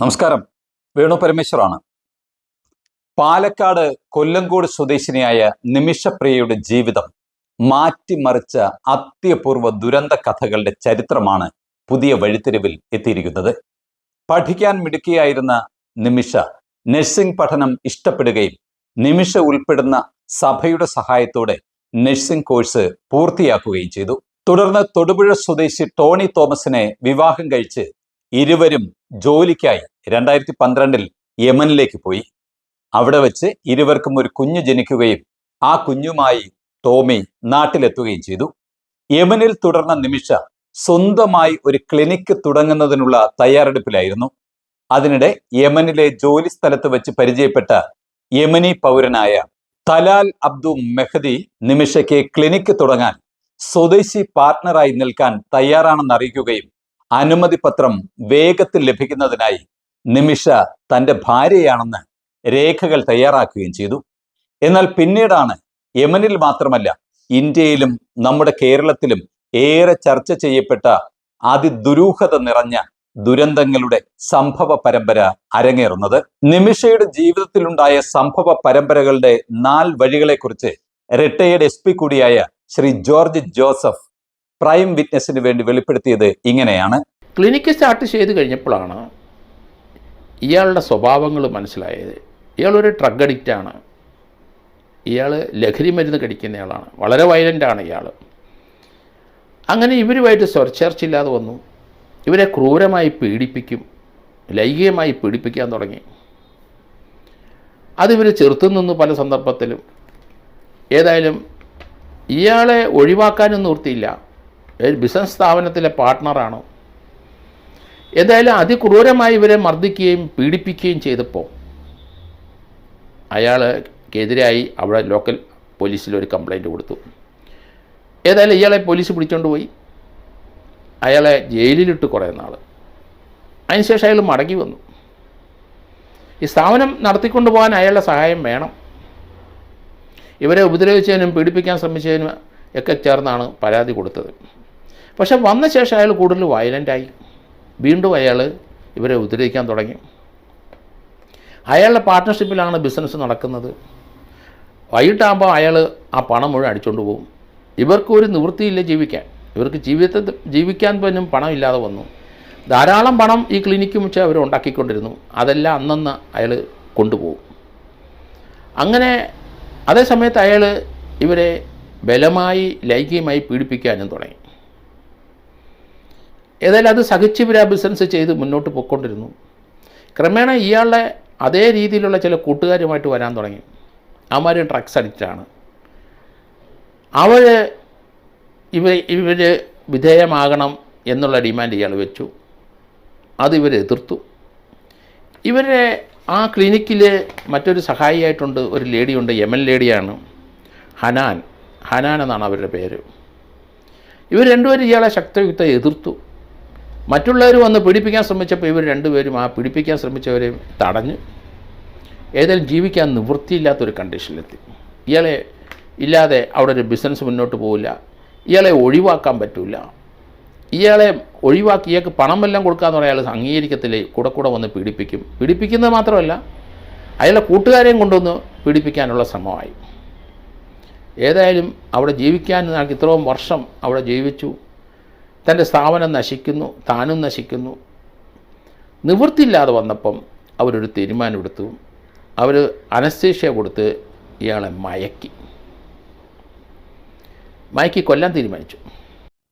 നമസ്കാരം. വേണു പരമേശ്വറാണ്. പാലക്കാട് കൊല്ലങ്കോട് സ്വദേശിനിയായ നിമിഷപ്രിയയുടെ ജീവിതം മാറ്റിമറിച്ച അത്യപൂർവ ദുരന്ത കഥകളുടെ ചരിത്രമാണ് പുതിയ വഴിത്തിരിവിൽ എത്തിയിരിക്കുന്നത്. പഠിക്കാൻ മിടുക്കിയായിരുന്ന നിമിഷ നഴ്സിംഗ് പഠനം ഇഷ്ടപ്പെടുകയും നിമിഷ ഉൾപ്പെടുന്ന സഭയുടെ സഹായത്തോടെ നഴ്സിംഗ് കോഴ്സ് പൂർത്തിയാക്കുകയും ചെയ്തു. തുടർന്ന് തൊടുപുഴ സ്വദേശി ടോണി തോമസിനെ വിവാഹം കഴിച്ച് ഇരുവരും ജോലിക്കായി രണ്ടായിരത്തി പന്ത്രണ്ടിൽ യമനിലേക്ക് പോയി. അവിടെ വെച്ച് ഇരുവർക്കും ഒരു കുഞ്ഞ് ജനിക്കുകയും ആ കുഞ്ഞുമായി ടോമി നാട്ടിലെത്തുകയും ചെയ്തു. യമനിൽ തുടർന്ന നിമിഷ സ്വന്തമായി ഒരു ക്ലിനിക്ക് തുടങ്ങുന്നതിനുള്ള തയ്യാറെടുപ്പിലായിരുന്നു. അതിനിടെ യമനിലെ ജോലി സ്ഥലത്ത് വെച്ച് പരിചയപ്പെട്ട യമനി പൗരനായ തലാൽ അബ്ദു മെഹദി നിമിഷയ്ക്ക് ക്ലിനിക്ക് തുടങ്ങാൻ സ്വദേശി പാർട്ട്ണറായി നിൽക്കാൻ തയ്യാറാണെന്ന് അറിയിക്കുകയും അനുമതി പത്രം വേഗത്തിൽ ലഭിക്കുന്നതിനായി നിമിഷ തന്റെ ഭാര്യയാണെന്ന് രേഖകൾ തയ്യാറാക്കുകയും ചെയ്തു. എന്നാൽ പിന്നീടാണ് യമനിൽ മാത്രമല്ല ഇന്ത്യയിലും നമ്മുടെ കേരളത്തിലും ഏറെ ചർച്ച ചെയ്യപ്പെട്ട അതിദുരൂഹത നിറഞ്ഞ ദുരന്തങ്ങളുടെ സംഭവ പരമ്പര അരങ്ങേറുന്നത്. നിമിഷയുടെ ജീവിതത്തിലുണ്ടായ സംഭവ പരമ്പരകളുടെ നാല് വഴികളെക്കുറിച്ച് റിട്ടയേർഡ് എസ് പി കൂടിയായ ശ്രീ ജോർജ് ജോസഫ് പ്രൈം വിറ്റ്നസിന് വേണ്ടി വെളിപ്പെടുത്തിയത് ഇങ്ങനെയാണ്. ക്ലിനിക്ക് സ്റ്റാർട്ട് ചെയ്ത് കഴിഞ്ഞപ്പോഴാണ് ഇയാളുടെ സ്വഭാവങ്ങൾ മനസ്സിലായത് ഇയാളൊരു ഡ്രഗ് അഡിക്റ്റാണ് ഇയാൾ ലഹരി മരുന്ന് കടിക്കുന്നയാളാണ്. വളരെ വയലന്റാണ് ഇയാൾ അങ്ങനെ ഇവരുമായിട്ട് സ്വരച്ചേർച്ചയില്ലാതെ വന്നു. ഇവരെ ക്രൂരമായി പീഡിപ്പിക്കും ലൈംഗികമായി പീഡിപ്പിക്കാൻ തുടങ്ങി. അതിവർ ചെറുത്തു നിന്നു പല സന്ദർഭത്തിലും ഏതായാലും ഇയാളെ ഒഴിവാക്കാനും നിർത്തിയില്ല ബിസിനസ് സ്ഥാപനത്തിലെ പാർട്ട്ണറാണ് ഏതായാലും അതിക്രൂരമായി ഇവരെ മർദ്ദിക്കുകയും പീഡിപ്പിക്കുകയും ചെയ്തപ്പോൾ അയാൾക്കെതിരായി അവിടെ ലോക്കൽ പോലീസിൽ ഒരു കംപ്ലൈന്റ് കൊടുത്തു. ഏതായാലും ഇയാളെ പോലീസ് പിടിച്ചുകൊണ്ട് പോയി. അയാളെ ജയിലിലിട്ട് കുറേ നാൾ അതിനുശേഷം അയാൾ മടങ്ങി വന്നു. ഈ സ്ഥാപനം നടത്തിക്കൊണ്ട് പോകാൻ അയാളുടെ സഹായം വേണം. ഇവരെ ഉപദ്രവിച്ചതിനും പീഡിപ്പിക്കാൻ ശ്രമിച്ചതിനും ഒക്കെ ചേർന്നാണ് പരാതി കൊടുത്തത്. പക്ഷെ വന്ന ശേഷം അയാൾ കൂടുതൽ വയലന്റായി വീണ്ടും അയാൾ ഇവരെ ഉപദ്രവിക്കാൻ തുടങ്ങി. അയാളുടെ പാർട്ട്ണർഷിപ്പിലാണ് ബിസിനസ് നടക്കുന്നത്. വൈകിട്ടാകുമ്പോൾ അയാൾ ആ പണം മുഴുവൻ അടിച്ചുകൊണ്ട് പോകും. ഇവർക്ക് ഒരു നിവൃത്തിയില്ല ജീവിക്കാൻ. ഇവർക്ക് ജീവിതത്തിൽ ജീവിക്കാൻ പോലും പണമില്ലാതെ വന്നു. ധാരാളം പണം ഈ ക്ലിനിക്കും വെച്ച് അവർ ഉണ്ടാക്കിക്കൊണ്ടിരുന്നു. അതെല്ലാം അന്നന്ന് അയാൾ കൊണ്ടുപോകും. അങ്ങനെ അതേ സമയത്ത് അയാൾ ഇവരെ ബലമായി ലൈംഗികമായി പീഡിപ്പിക്കാനും തുടങ്ങി. ഏതായാലും അത് സഹിച്ച് ഇവർ ബിസിനസ് ചെയ്ത് മുന്നോട്ട് പോയിക്കൊണ്ടിരുന്നു. ക്രമേണ ഇയാളുടെ അതേ രീതിയിലുള്ള ചില കൂട്ടുകാരുമായിട്ട് വരാൻ തുടങ്ങി. അവന്മാർ ഡ്രഗ്സ് അഡിക്റ്റാണ് അവർ ഇവർ ഇവർ വിധേയമാകണം എന്നുള്ള ഡിമാൻഡ് ഇയാൾ വെച്ചു. അത് ഇവർ എതിർത്തു. ഇവരെ ആ ക്ലിനിക്കിൽ മറ്റൊരു സഹായിയായിട്ടുണ്ട് ഒരു ലേഡിയുണ്ട് യമൻ ലേഡിയാണ് ഹനാൻ. ഹനാൻ എന്നാണ് അവരുടെ പേര്. ഇവർ രണ്ടുപേരും ഇയാളെ ശക്തയുക്ത എതിർത്തു. മറ്റുള്ളവർ വന്ന് പിടിപ്പിക്കാൻ ശ്രമിച്ചപ്പോൾ ഇവർ രണ്ടുപേരും ആ പിടിപ്പിക്കാൻ ശ്രമിച്ചവരെ തടഞ്ഞു ഏതായാലും ജീവിക്കാൻ നിവൃത്തിയില്ലാത്തൊരു കണ്ടീഷനിലെത്തി ഇയാളെ ഇല്ലാതെ അവിടെ ഒരു ബിസിനസ് മുന്നോട്ട് പോവില്ല. ഇയാളെ ഒഴിവാക്കാൻ പറ്റില്ല ഇയാളെ ഒഴിവാക്കി ഇയാൾക്ക് പണം എല്ലാം കൊടുക്കാന്ന് പറയാൻ അയാൾ അംഗീകരിക്കത്തില്ല? കൂടെ കൂടെ വന്ന് പീഡിപ്പിക്കും പീഡിപ്പിക്കുന്നത് മാത്രമല്ല അയാളെ കൂട്ടുകാരെയും കൊണ്ടുവന്ന് പീഡിപ്പിക്കാനുള്ള ശ്രമമായി. ഏതായാലും അവിടെ ജീവിക്കാൻ ഇത്രയും വർഷം അവിടെ ജീവിച്ചു. തന്റെ സ്ഥാപനം നശിക്കുന്നു താനും നശിക്കുന്നു. നിവൃത്തിയില്ലാതെ വന്നപ്പം അവരൊരു തീരുമാനമെടുത്തു. അവർ അനസ്തേഷ്യ കൊടുത്ത് ഇയാളെ മയക്കി. മയക്കി കൊല്ലാൻ തീരുമാനിച്ചു.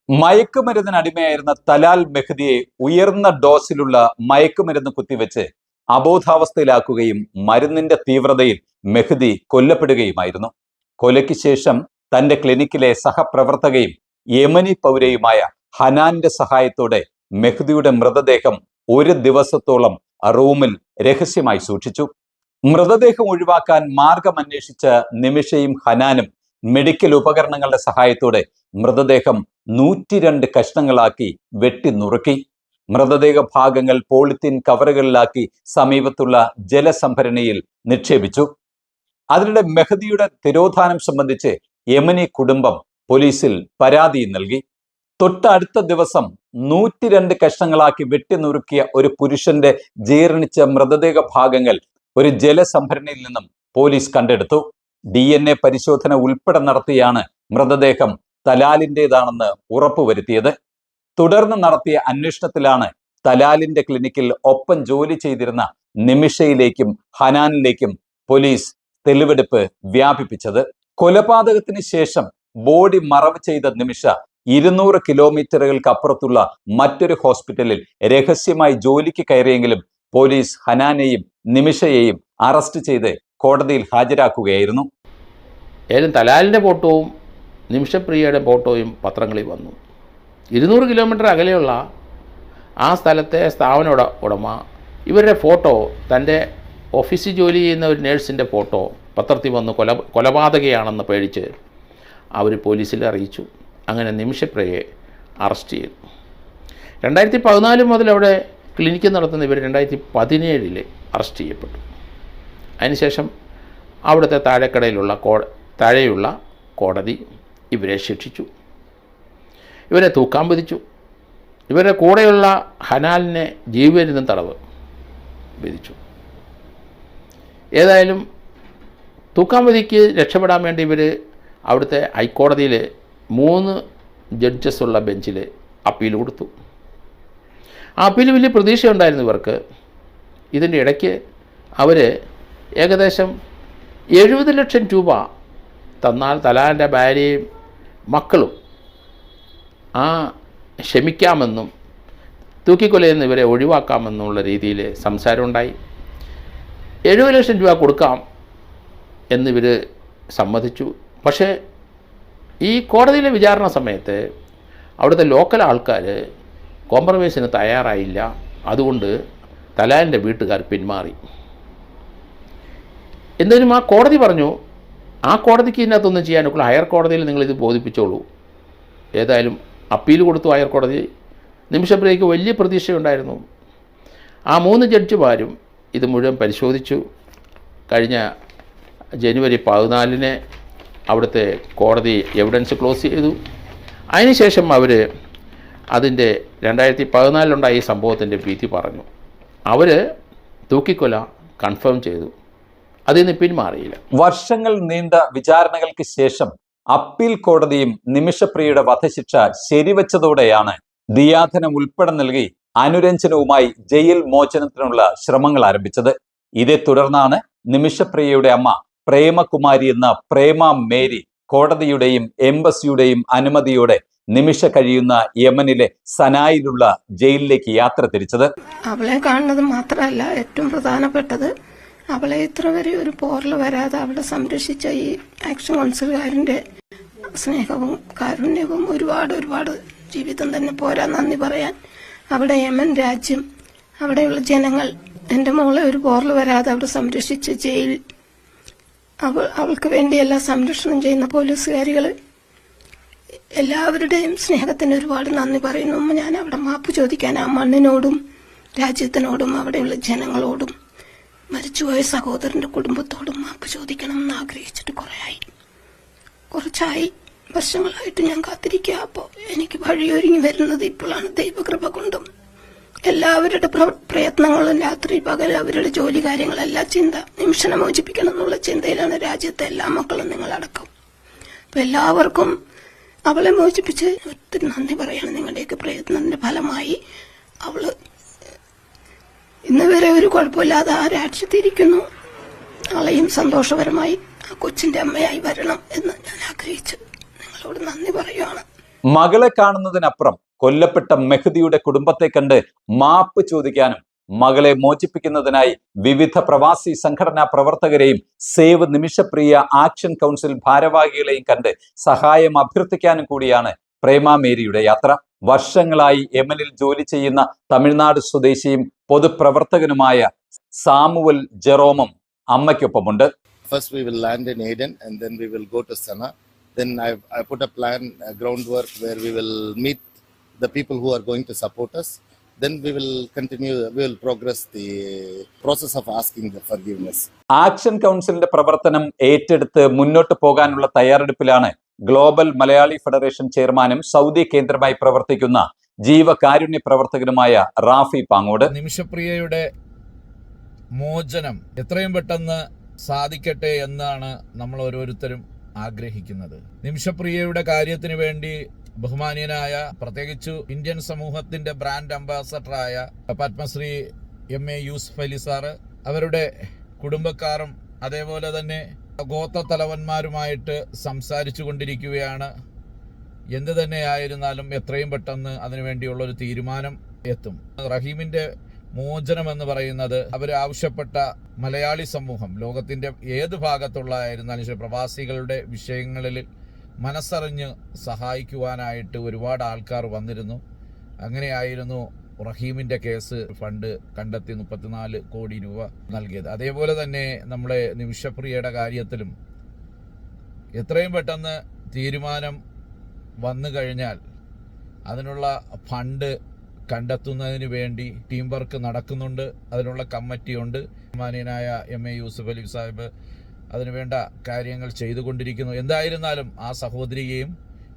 മയക്കുമരുന്നിന് അടിമയായിരുന്ന തലാൽ മെഹദിയെ ഉയർന്ന ഡോസിലുള്ള മയക്കുമരുന്ന് കുത്തിവെച്ച് അബോധാവസ്ഥയിലാക്കുകയും മരുന്നിന്റെ തീവ്രതയിൽ മെഹ്ദി കൊല്ലപ്പെടുകയുമായിരുന്നു. കൊലയ്ക്ക് ശേഷം തന്റെ ക്ലിനിക്കിലെ സഹപ്രവർത്തകയും യമനി പൗരയുമായ ഹനാന്റെ സഹായത്തോടെ മെഹ്ദിയുടെ മൃതദേഹം ഒരു ദിവസത്തോളം റൂമിൽ രഹസ്യമായി സൂക്ഷിച്ചു. മൃതദേഹം ഒഴിവാക്കാൻ മാർഗം അന്വേഷിച്ച നിമിഷയും ഹനാനും മെഡിക്കൽ ഉപകരണങ്ങളുടെ സഹായത്തോടെ മൃതദേഹം നൂറ്റിരണ്ട് കഷ്ണങ്ങളാക്കി വെട്ടി നുറുക്കി. മൃതദേഹ ഭാഗങ്ങൾ പോളിത്തീൻ കവറുകളിലാക്കി സമീപത്തുള്ള ജലസംഭരണിയിൽ നിക്ഷേപിച്ചു. അതിനിടെ മെഹദിയുടെ തിരോധാനം സംബന്ധിച്ച് യമനി കുടുംബം പോലീസിൽ പരാതി നൽകി. തൊട്ടടുത്ത ദിവസം നൂറ്റിരണ്ട് കഷ്ണങ്ങളാക്കി വെട്ടിനുറുക്കിയ ഒരു പുരുഷന്റെ ജീർണിച്ച മൃതദേഹ ഭാഗങ്ങൾ ഒരു ജലസംഭരണിയിൽ നിന്നും പോലീസ് കണ്ടെടുത്തു. ഡി എൻ എ പരിശോധന ഉൾപ്പെടെ നടത്തിയാണ് മൃതദേഹം തലാലിന്റെതാണെന്ന് ഉറപ്പുവരുത്തിയത്. തുടർന്ന് നടത്തിയ അന്വേഷണത്തിലാണ് തലാലിന്റെ ക്ലിനിക്കിൽ ഒപ്പം ജോലി ചെയ്തിരുന്ന നിമിഷയിലേക്കും ഹനാനിലേക്കും പോലീസ് തെളിവെടുപ്പ് വ്യാപിപ്പിച്ചത്. കൊലപാതകത്തിന് ശേഷം ബോഡി മറവ് ചെയ്ത നിമിഷ ഇരുന്നൂറ് കിലോമീറ്ററുകൾക്ക് അപ്പുറത്തുള്ള മറ്റൊരു ഹോസ്പിറ്റലിൽ രഹസ്യമായി ജോലിക്ക് കയറിയെങ്കിലും പോലീസ് ഹനാനെയും നിമിഷയെയും അറസ്റ്റ് ചെയ്ത് കോടതിയിൽ ഹാജരാക്കുകയായിരുന്നു. ഏതും തലാലിന്റെ ഫോട്ടോവും നിമിഷപ്രിയയുടെ ഫോട്ടോയും പത്രങ്ങളിൽ വന്നു. ഇരുന്നൂറ് കിലോമീറ്റർ അകലെയുള്ള ആ സ്ഥലത്തെ സ്ഥാപന ഉട ഉടമ ഇവരുടെ ഫോട്ടോ തന്റെ ഓഫീസിൽ ജോലി ചെയ്യുന്ന ഒരു നേഴ്സിന്റെ ഫോട്ടോ പത്രത്തിൽ വന്ന് കൊല കൊലപാതകയാണെന്ന് പേടിച്ച് അവർ പോലീസിൽ അറിയിച്ചു. അങ്ങനെ നിമിഷപ്രിയയെ അറസ്റ്റ് ചെയ്തു. രണ്ടായിരത്തി പതിനാല് മുതൽ അവിടെ ക്ലിനിക്ക് നടത്തുന്ന ഇവർ രണ്ടായിരത്തി പതിനേഴിൽ അറസ്റ്റ് ചെയ്യപ്പെട്ടു. അതിനുശേഷം അവിടുത്തെ താഴെക്കടയിലുള്ള കോ താഴെയുള്ള കോടതി ഇവരെ ശിക്ഷിച്ചു. ഇവരെ തൂക്കാൻ വിധിച്ചു. ഇവരുടെ കൂടെയുള്ള ഹനാലിനെ ജീവരുന്ന തടവ് വിധിച്ചു. ഏതായാലും തൂക്കാൻ വിധിക്ക് രക്ഷപ്പെടാൻ വേണ്ടി ഇവർ അവിടുത്തെ ഹൈക്കോടതിയിൽ മൂന്ന് ജഡ്ജസ് ഉള്ള ബെഞ്ചിൽ അപ്പീൽ കൊടുത്തു. ആ അപ്പീൽ വലിയ പ്രതീക്ഷയുണ്ടായിരുന്നു ഇവർക്ക്. ഇതിന്റെ ഇടയ്ക്ക് അവർ ഏകദേശം എഴുപത് ലക്ഷം രൂപ തന്നാൽ തലാലിന്റെ ഭാര്യയും മക്കളും ആ ക്ഷമിക്കാമെന്നും തൂക്കിക്കൊലയിൽ നിന്ന് ഇവരെ ഒഴിവാക്കാമെന്നുള്ള രീതിയിൽ സംസാരമുണ്ടായി എഴുപത് ലക്ഷം രൂപ കൊടുക്കാം എന്നിവർ സമ്മതിച്ചു. പക്ഷേ ഈ കോടതിയിലെ വിചാരണ സമയത്ത് അവിടുത്തെ ലോക്കൽ ആൾക്കാർ കോംപ്രമൈസിന് തയ്യാറായില്ല. അതുകൊണ്ട് തലാലിന്റെ വീട്ടുകാർ പിന്മാറി. എന്തായാലും ആ കോടതി പറഞ്ഞു ആ കോടതിക്ക് ഇതിനകത്തൊന്നും ചെയ്യാനൊക്കെ ഹയർ കോടതിയിൽ നിങ്ങളിത് ബോധിപ്പിച്ചോളൂ. ഏതായാലും അപ്പീൽ കൊടുത്തു ഹയർ കോടതി. നിമിഷപ്രിയയ്ക്ക് വലിയ പ്രതീക്ഷയുണ്ടായിരുന്നു. ആ മൂന്ന് ജഡ്ജിമാരും ഇത് മുഴുവൻ പരിശോധിച്ചു. കഴിഞ്ഞ ജനുവരി പതിനാലിന് അവിടുത്തെ കോടതി എവിഡൻസ് ക്ലോസ് ചെയ്തു. അതിനുശേഷം അവർ അതിന്റെ രണ്ടായിരത്തി പതിനാലിലുണ്ടായ ഈ സംഭവത്തിന്റെ ഭീതി പറഞ്ഞു. അവർ തൂക്കിക്കൊല കൺഫേം ചെയ്തു. അതിൽ നിന്ന് പിന്മാറിയില്ല. വർഷങ്ങൾ നീണ്ട വിചാരണകൾക്ക് ശേഷം അപ്പീൽ കോടതിയും നിമിഷപ്രിയയുടെ വധശിക്ഷ ശരിവച്ചതോടെയാണ് ദിയാധനം ഉൾപ്പെടെ നൽകി അനുരഞ്ജനവുമായി ജയിൽ മോചനത്തിനുള്ള ശ്രമങ്ങൾ ആരംഭിച്ചത്. ഇതേ തുടർന്നാണ് നിമിഷപ്രിയയുടെ അമ്മ പ്രേമകുമാരി എന്ന പ്രേമ മേരി കോടതിയുടെയും എംബസിയുടെയും അനുമതിയോടെ നിമിഷ കഴിയുന്ന യമനിലെ സനായിലുള്ള ജയിലിലേക്ക് യാത്ര തിരിച്ചത്. അവളെ കാണുന്നത് മാത്രമല്ല ഏറ്റവും പ്രധാനപ്പെട്ടത് അവളെ ഇത്ര വരെ ഒരു പോറൽ വരാതെ അവളെ സംരക്ഷിച്ച ഈ ആക്ഷൻ കൗൺസിലുകാരന്റെ സ്നേഹവും കാരുണ്യവും ഒരുപാട് ഒരുപാട് ജീവിതം തന്നെ പോരാ നന്ദി പറയാൻ. അവിടെ യമൻ രാജ്യം അവിടെയുള്ള ജനങ്ങൾ എന്റെ മോളെ ഒരു പോറൽ വരാതെ അവിടെ സംരക്ഷിച്ച് ജയിൽ അവൾ അവൾക്ക് വേണ്ടി എല്ലാ സംരക്ഷണം ചെയ്യുന്ന പോലീസുകാരികൾ എല്ലാവരുടെയും സ്നേഹത്തിന് ഒരുപാട് നന്ദി പറയുന്നു. ഞാൻ അവിടെ മാപ്പ് ചോദിക്കാൻ ആ മണ്ണിനോടും രാജ്യത്തിനോടും അവിടെയുള്ള ജനങ്ങളോടും മരിച്ചുപോയ സഹോദരന്റെ കുടുംബത്തോടും മാപ്പ് ചോദിക്കണം എന്ന് ആഗ്രഹിച്ചിട്ട് കുറേയായി. കുറച്ചായി. വർഷങ്ങളായിട്ട് ഞാൻ കാത്തിരിക്കുക. അപ്പോൾ എനിക്ക് വഴിയൊരുങ്ങി വരുന്നത് ഇപ്പോഴാണ് ദൈവകൃപ കൊണ്ടും എല്ലാവരുടെ പ്ര- പ്രയത്നങ്ങളും രാത്രി പകൽ അവരുടെ ജോലി കാര്യങ്ങളെല്ലാം ചിന്ത നിമിഷനെ മോചിപ്പിക്കണം എന്നുള്ള ചിന്തയിലാണ് രാജ്യത്തെ എല്ലാ മക്കളും നിങ്ങളടക്കം. അപ്പൊ എല്ലാവർക്കും അവളെ മോചിപ്പിച്ച് ഒത്തിരി നന്ദി പറയാണ് നിങ്ങളുടെയൊക്കെ പ്രയത്നത്തിന്റെ ഫലമായി അവൾ ഇന്ന് വരെ ഒരു കുഴപ്പമില്ലാതെ ആ രാജ്യത്തിരിക്കുന്നു. നാളെയും സന്തോഷപരമായി ആ കൊച്ചിന്റെ അമ്മയായി വരണം എന്ന് ഞാൻ ആഗ്രഹിച്ചു. നിങ്ങളോട് നന്ദി പറയുകയാണ് മകളെ കാണുന്നതിനപ്പുറം കൊല്ലപ്പെട്ട മെഹദിയുടെ കുടുംബത്തെ കണ്ട് മാപ്പ് ചോദിക്കാനും മകളെ മോചിപ്പിക്കുന്നതിനായി വിവിധ പ്രവാസി സംഘടനാ പ്രവർത്തകരെയും സേവ് നിമിഷപ്രിയ ആക്ഷൻ കൗൺസിൽ ഭാരവാഹികളെയും കണ്ട് സഹായം അഭ്യർത്ഥിക്കാനും കൂടിയാണ് പ്രേമ മേരിയുടെ യാത്ര. വർഷങ്ങളായി യമനിൽ ജോലി ചെയ്യുന്ന തമിഴ്നാട് സ്വദേശിയും പൊതുപ്രവർത്തകനുമായ സാമുവൽ ജെറോമും അമ്മയ്ക്കൊപ്പമുണ്ട്. First, we will land in Aden and the people who are going to support us. Then we will continue, we will progress the process of asking the forgiveness. Action കൗൺസിലിന്റെ പ്രവർത്തനം ഏറ്റെടുത്ത് മുന്നോട്ട് പോകാനുള്ള തയ്യാറെടുപ്പിലാണ് ഗ്ലോബൽ മലയാളി ഫെഡറേഷൻ ചെയർമാനും Saudi കേന്ദ്രമായി പ്രവർത്തിക്കുന്ന ജീവകാരുണ്യ പ്രവർത്തകനുമായ റാഫി പാങ്ങോട് നിമിഷപ്രിയയുടെ മോചനം എത്രയും പെട്ടെന്ന് സാധിക്കട്ടെ എന്നാണ് നമ്മൾ ഓരോരുത്തരും ആഗ്രഹിക്കുന്നത് നിമിഷപ്രിയയുടെ കാര്യത്തിന് വേണ്ടി ബഹുമാനീയനായ പ്രത്യേകിച്ചു ഇന്ത്യൻ സമൂഹത്തിന്റെ brand അംബാസഡറായ Padma Shri M A Yusuf Ali sir അവരുടെ കുടുംബക്കാരും അതേപോലെ തന്നെ ഗോത്ര തലവന്മാരുമായിട്ട് സംസാരിച്ചു കൊണ്ടിരിക്കുകയാണ്. എന്ത് തന്നെയായിരുന്നാലും എത്രയും പെട്ടെന്ന് അതിനുവേണ്ടിയുള്ള ഒരു തീരുമാനം എത്തും. റഹീമിന്റെ മോചനം എന്ന് പറയുന്നത് അവർ ആവശ്യപ്പെട്ട മലയാളി സമൂഹം ലോകത്തിന്റെ ഏത് ഭാഗത്തുള്ള ആയിരുന്നാലും പ്രവാസികളുടെ വിഷയങ്ങളിൽ മനസ്സറിഞ്ഞ് സഹായിക്കുവാനായിട്ട് ഒരുപാട് ആൾക്കാർ വന്നിരുന്നു. അങ്ങനെയായിരുന്നു റഹീമിന്റെ കേസ് ഫണ്ട് കണ്ടെത്തി മുപ്പത്തിനാല് കോടി രൂപ നൽകിയത്. അതേപോലെ തന്നെ നമ്മുടെ നിമിഷപ്രിയയുടെ കാര്യത്തിലും എത്രയും പെട്ടെന്ന് തീരുമാനം വന്നു കഴിഞ്ഞാൽ അതിനുള്ള ഫണ്ട് കണ്ടെത്തുന്നതിന് വേണ്ടി ടീം വർക്ക് നടക്കുന്നുണ്ട്. അതിനുള്ള കമ്മിറ്റിയുണ്ട്. മാന്യനായ എം എ യൂസഫ് അലി സാഹിബ് അതിനുവേണ്ട കാര്യങ്ങൾ ചെയ്തുകൊണ്ടിരിക്കുന്നു. എന്തായിരുന്നാലും ആ സഹോദരിയെയും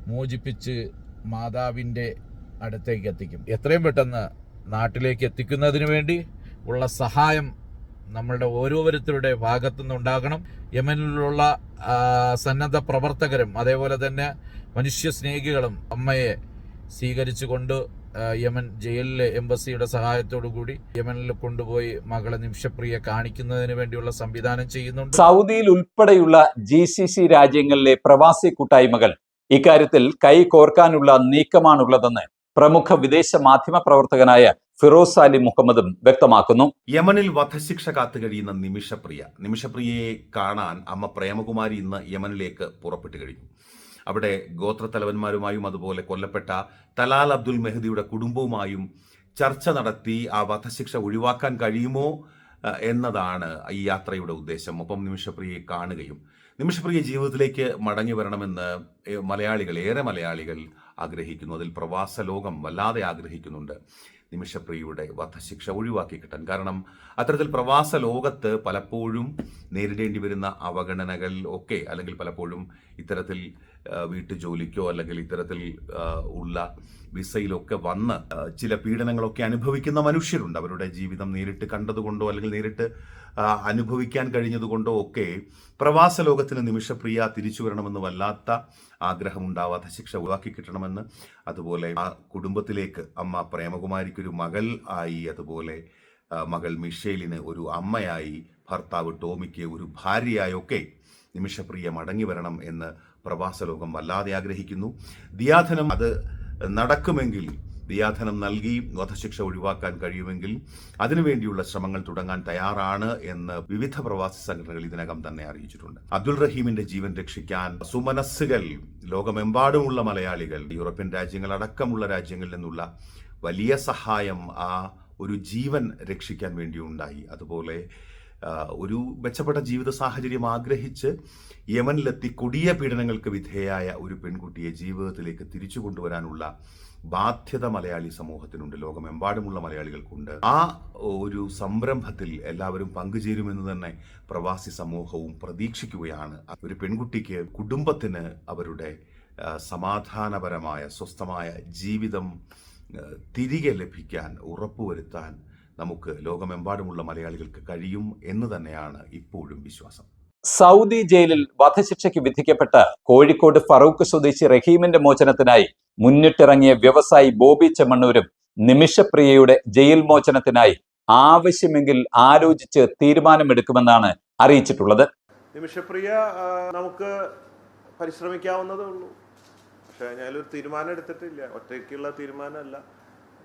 മോചിപ്പിച്ച് മാതാവിന്റെ അടുത്തേക്ക് എത്തിക്കും. എത്രയും പെട്ടെന്ന് നാട്ടിലേക്ക് എത്തിക്കുന്നതിന് വേണ്ടി ഉള്ള സഹായം നമ്മളുടെ ഓരോരുത്തരുടെ ഭാഗത്തു നിന്നുണ്ടാകണം യമനിലുള്ള സന്നദ്ധ പ്രവർത്തകരും അതേപോലെ തന്നെ മനുഷ്യ സ്നേഹികളും അമ്മയെ സ്വീകരിച്ചുകൊണ്ട് യമൻ ജയിലിലെ എംബസിയുടെ സഹായത്തോടു കൂടി യമനിൽ കൊണ്ടുപോയി മകളെ നിമിഷപ്രിയ കാണിക്കുന്നതിന് വേണ്ടിയുള്ള സംവിധാനം ചെയ്യുന്നുണ്ട്. സൗദിയിൽ ഉൾപ്പെടെയുള്ള ജി സി സി രാജ്യങ്ങളിലെ പ്രവാസി കൂട്ടായ്മകൾ ഇക്കാര്യത്തിൽ കൈ കോർക്കാനുള്ള നീക്കമാണുള്ളതെന്ന് പ്രമുഖ വിദേശ മാധ്യമ പ്രവർത്തകനായ ഫിറോസ് അലി മുഹമ്മദും വ്യക്തമാക്കുന്നു. യമനിൽ വധശിക്ഷ കാത്തു കഴിയുന്ന നിമിഷപ്രിയ. നിമിഷപ്രിയയെ കാണാൻ അമ്മ പ്രേമകുമാരി ഇന്ന് യമനിലേക്ക് പുറപ്പെട്ടു കഴിഞ്ഞു. അവിടെ ഗോത്രത്തലവന്മാരുമായും അതുപോലെ കൊല്ലപ്പെട്ട തലാൽ അബ്ദുൽ മെഹദിയുടെ കുടുംബവുമായും ചർച്ച നടത്തി ആ വധശിക്ഷ ഒഴിവാക്കാൻ കഴിയുമോ എന്നതാണ് ഈ യാത്രയുടെ ഉദ്ദേശം. ഒപ്പം നിമിഷപ്രിയയെ കാണുകയും നിമിഷപ്രിയ ജീവിതത്തിലേക്ക് മടങ്ങി വരണമെന്ന് മലയാളികൾ ഏറെ മലയാളികൾ ആഗ്രഹിക്കുന്നു. അതിൽ പ്രവാസ ലോകം വല്ലാതെ ആഗ്രഹിക്കുന്നുണ്ട്. നിമിഷപ്രിയയുടെ വധശിക്ഷ ഒഴിവാക്കി കിട്ടാൻ കാരണം അത്തരത്തിൽ പ്രവാസ ലോകത്ത് പലപ്പോഴും നേരിടേണ്ടി വരുന്ന അവഗണനകൾ ഒക്കെ അല്ലെങ്കിൽ പലപ്പോഴും ഇത്തരത്തിൽ ആ, വീട്ടുജോലിക്കോ അല്ലെങ്കിൽ ഇത്തരത്തിൽ ഉള്ള വിസയിലൊക്കെ വന്ന് ചില പീഡനങ്ങളൊക്കെ അനുഭവിക്കുന്ന മനുഷ്യരുണ്ട്. അവരുടെ ജീവിതം നേരിട്ട് കണ്ടതുകൊണ്ടോ അല്ലെങ്കിൽ നേരിട്ട് അനുഭവിക്കാൻ കഴിഞ്ഞതുകൊണ്ടോ ഒക്കെ പ്രവാസ ലോകത്തിന് നിമിഷപ്രിയ തിരിച്ചു വരണമെന്ന് വല്ലാത്ത ആഗ്രഹമുണ്ടാവാത്ത ശിക്ഷ ഒഴിവാക്കി കിട്ടണമെന്ന്. അതുപോലെ ആ കുടുംബത്തിലേക്ക് അമ്മ പ്രേമകുമാരിക്കൊരു മകൾ ആയി. അതുപോലെ മകൾ മിഷേലിന് ഒരു അമ്മയായി. ഭർത്താവ് ടോമിക്ക് ഒരു ഭാര്യയായി. ഒക്കെ നിമിഷപ്രിയ മടങ്ങി വരണം എന്ന് പ്രവാസ ലോകം വല്ലാതെ ആഗ്രഹിക്കുന്നു. ദിയാധനം അത് നടക്കുമെങ്കിൽ ദിയാധനം നൽകി വധശിക്ഷ ഒഴിവാക്കാൻ കഴിയുമെങ്കിൽ അതിനുവേണ്ടിയുള്ള ശ്രമങ്ങൾ തുടങ്ങാൻ തയ്യാറാണ് എന്ന് വിവിധ പ്രവാസി സംഘടനകൾ ഇതിനകം തന്നെ അറിയിച്ചിട്ടുണ്ട്. അബ്ദുൾ റഹീമിന്റെ ജീവൻ രക്ഷിക്കാൻ സുമനസ്സുകൾ ലോകമെമ്പാടുമുള്ള മലയാളികൾ യൂറോപ്യൻ രാജ്യങ്ങൾ അടക്കമുള്ള രാജ്യങ്ങളിൽ നിന്നുള്ള വലിയ സഹായം ആ ഒരു ജീവൻ രക്ഷിക്കാൻ വേണ്ടി ഉണ്ടായി. അതുപോലെ ഒരു മെച്ചപ്പെട്ട ജീവിത സാഹചര്യം ആഗ്രഹിച്ച് യമനിലെത്തി കൊടിയ പീഡനങ്ങൾക്ക് വിധേയായ ഒരു പെൺകുട്ടിയെ ജീവിതത്തിലേക്ക് തിരിച്ചു കൊണ്ടുവരാനുള്ള ബാധ്യത മലയാളി സമൂഹത്തിനുണ്ട്. ലോകമെമ്പാടുമുള്ള മലയാളികൾക്കുണ്ട്. ആ ഒരു സംരംഭത്തിൽ എല്ലാവരും പങ്കുചേരുമെന്ന് തന്നെ പ്രവാസി സമൂഹവും പ്രതീക്ഷിക്കുകയാണ്. ഒരു പെൺകുട്ടിക്ക് കുടുംബത്തിന് അവരുടെ സമാധാനപരമായ സ്വസ്ഥമായ ജീവിതം തിരികെ ലഭിക്കാൻ ഉറപ്പുവരുത്താൻ നമുക്ക് ലോകമെമ്പാടുമുള്ള മലയാളികൾക്ക് കഴിയും എന്ന് തന്നെയാണ് ഇപ്പോഴും വിശ്വാസം. സൗദി ജയിലിൽ വധശിക്ഷയ്ക്ക് വിധിക്കപ്പെട്ട കോഴിക്കോട് ഫറൂഖ് സ്വദേശി റഹീമിന്റെ മോചനത്തിനായി മുന്നിട്ടിറങ്ങിയ വ്യവസായി ബോബി ചെമ്മണ്ണൂരും നിമിഷപ്രിയയുടെ ജയിൽ മോചനത്തിനായി ആവശ്യമെങ്കിൽ ആലോചിച്ച് തീരുമാനമെടുക്കുമെന്നാണ് അറിയിച്ചിട്ടുള്ളത്. നിമിഷപ്രിയ നമുക്ക് പരിശ്രമിക്കാവുന്നതേ ഉള്ളൂ. പക്ഷേ ഞാനൊരു തീരുമാനം എടുത്തിട്ടില്ല ഒറ്റയ്ക്കുള്ള തീരുമാനമല്ല.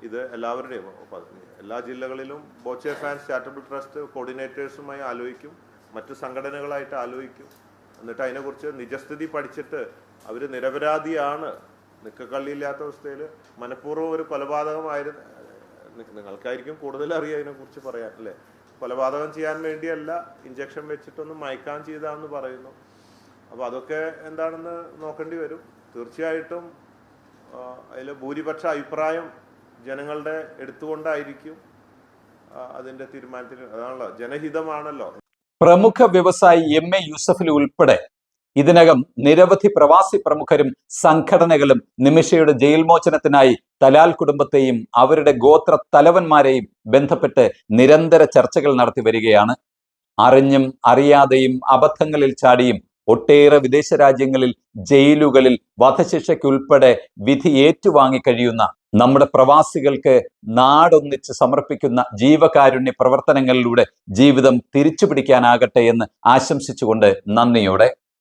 ഇത് എല്ലാവരുടെയും എല്ലാ ജില്ലകളിലും ബോച്ചെ ഫാൻസ് ചാരിറ്റബിൾ ട്രസ്റ്റ് കോർഡിനേറ്റേഴ്സുമായി ആലോചിക്കും മറ്റ് സംഘടനകളായിട്ട് ആലോചിക്കും. എന്നിട്ട് അതിനെക്കുറിച്ച് നിജസ്ഥിതി പഠിച്ചിട്ട് അവർ നിരപരാധിയാണ്. നിക്കക്കള്ളിയില്ലാത്ത അവസ്ഥയിൽ മനഃപൂർവം ഒരു കൊലപാതകമായിരുന്നു. നിങ്ങൾക്കായിരിക്കും കൂടുതൽ അറിയാം അതിനെക്കുറിച്ച് പറയാൻ അല്ലേ? കൊലപാതകം ചെയ്യാൻ വേണ്ടിയല്ല ഇഞ്ചക്ഷൻ വെച്ചിട്ടൊന്ന് മയക്കാൻ ചെയ്താന്ന് പറയുന്നു. അപ്പോൾ അതൊക്കെ എന്താണെന്ന് നോക്കേണ്ടി വരും. തീർച്ചയായിട്ടും അതിൽ ഭൂരിപക്ഷ അഭിപ്രായം ജനങ്ങളുടെ എടുത്തുകൊണ്ടായിരിക്കും അതിന്റെ തീരുമാനത്തിന് അതാണല്ലോ ജനഹിതമാണല്ലോ. പ്രമുഖ വ്യവസായി എം എ യൂസഫിൽ ഉൾപ്പെടെ ഇതിനകം നിരവധി പ്രവാസി പ്രമുഖരും സംഘടനകളും നിമിഷയുടെ ജയിൽ മോചനത്തിനായി തലാൽ കുടുംബത്തെയും അവരുടെ ഗോത്ര തലവന്മാരെയും ബന്ധപ്പെട്ട് നിരന്തര ചർച്ചകൾ നടത്തി വരികയാണ്. അറിഞ്ഞും അറിയാതെയും അബദ്ധങ്ങളിൽ ചാടിയും ഒട്ടേറെ വിദേശ രാജ്യങ്ങളിൽ ജയിലുകളിൽ വധശിക്ഷയ്ക്കുൾപ്പെടെ വിധി ഏറ്റുവാങ്ങി കഴിയുന്ന നമ്മുടെ പ്രവാസികൾക്ക് നാടൊന്നിച്ച് സമർപ്പിക്കുന്ന ജീവകാരുണ്യ പ്രവർത്തനങ്ങളിലൂടെ ജീവിതം തിരിച്ചുപിടിക്കാനാകട്ടെ എന്ന് ആശംസിച്ചുകൊണ്ട് നന്ദിയോടെ